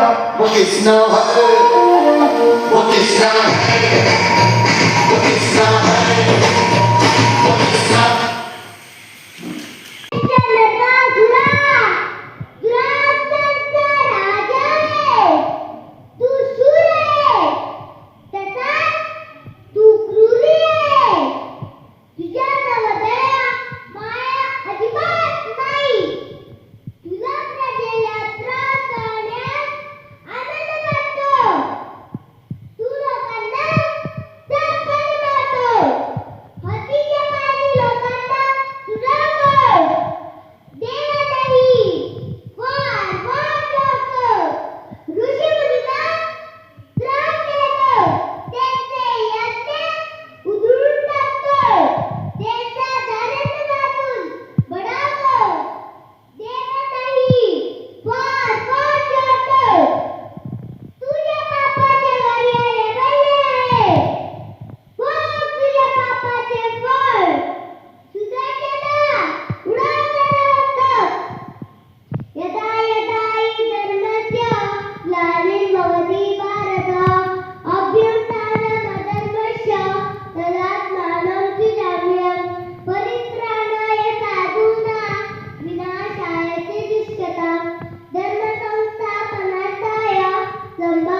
What is love? What is love? What is love? What is na lamba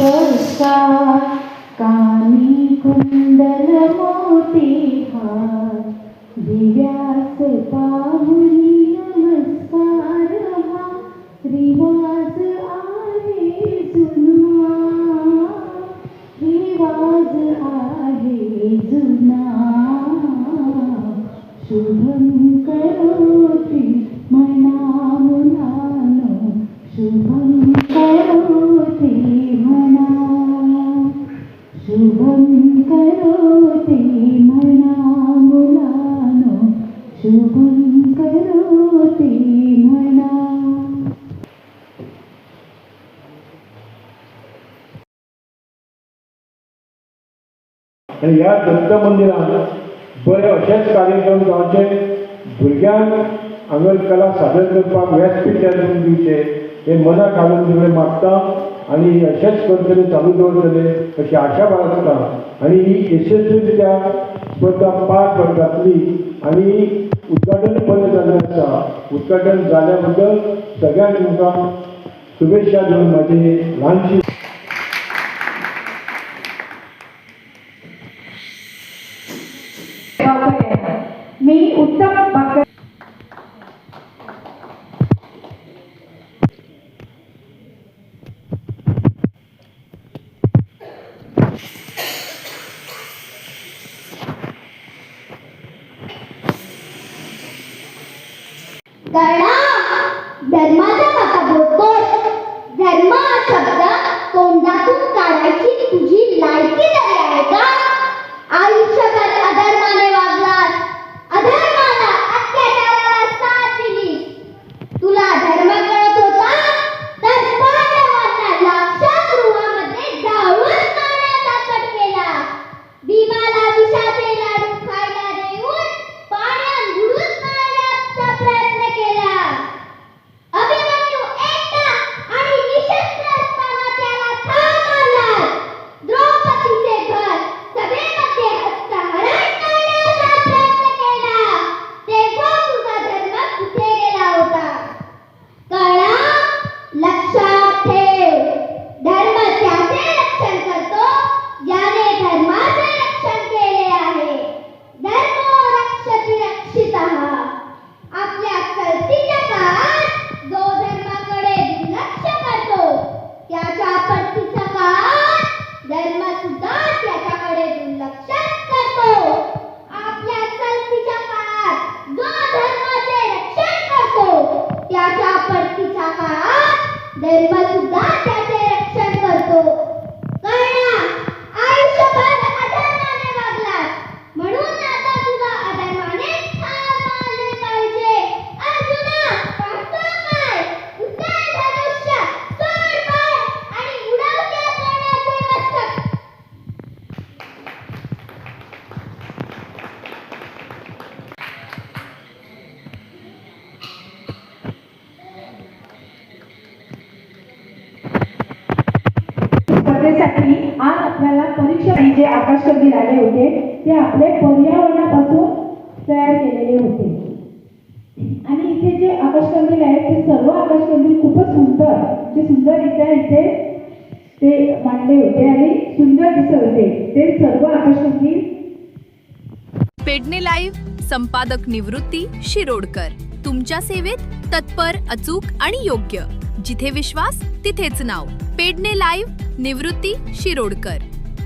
पुष्पस्कार कानी कुंडल मोती हार. दिव्यास पाहुनी नमस्कार हा. रिवाज आहे जुना. रिवाज आहे जुना. शुभ आणि ह्या दत्त मंदिरात बरे अशेच कार्यक्रम जावचे भुरग्यांक हांगर कला सादर करपाक व्यासपीठ करून दिवचे हे मनाक घालून सगळें मागता आणि अशेंच करतले चालू दवरतले अशी आशा बाळगता. आणि ही यशस्वीरित्या स्पर्धा पार पडटातली आणि उद्घाटन बंद जाल्लें आसा उद्घाटन जाल्या बद्दल सगळ्यांक तुमकां शुभेच्छा दिवन म्हाजी ल्हानशी Guys, स्पर्धेसाठी आज आपल्याला परीक्षा जे आकाश कंदील आले होते ते आपले पर्यावरणापासून तयार केलेले होते. आणि इथे जे आकाश कंदील आहेत ते सर्व आकाश कंदील खूपच सुंदर जे सुंदररित्या इथे ते मांडले होते आणि सुंदर दिसत होते. ते सर्व आकाश कंदील पेडणे लाईव्ह संपादक निवृत्ती शिरोडकर. तुमच्या सेवेत तत्पर अचूक आणि योग्य. जिथे विश्वास तिथेच नाव. Pedne live Nivrutti Shirodkar.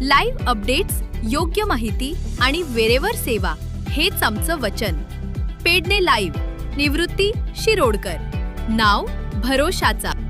Live updates योग्य माहिती आणि वेरेवर सेवा. हेच आमचं वचन. पेडणे लाईव्ह निवृत्ती शिरोडकर. नाव भरोशाचा.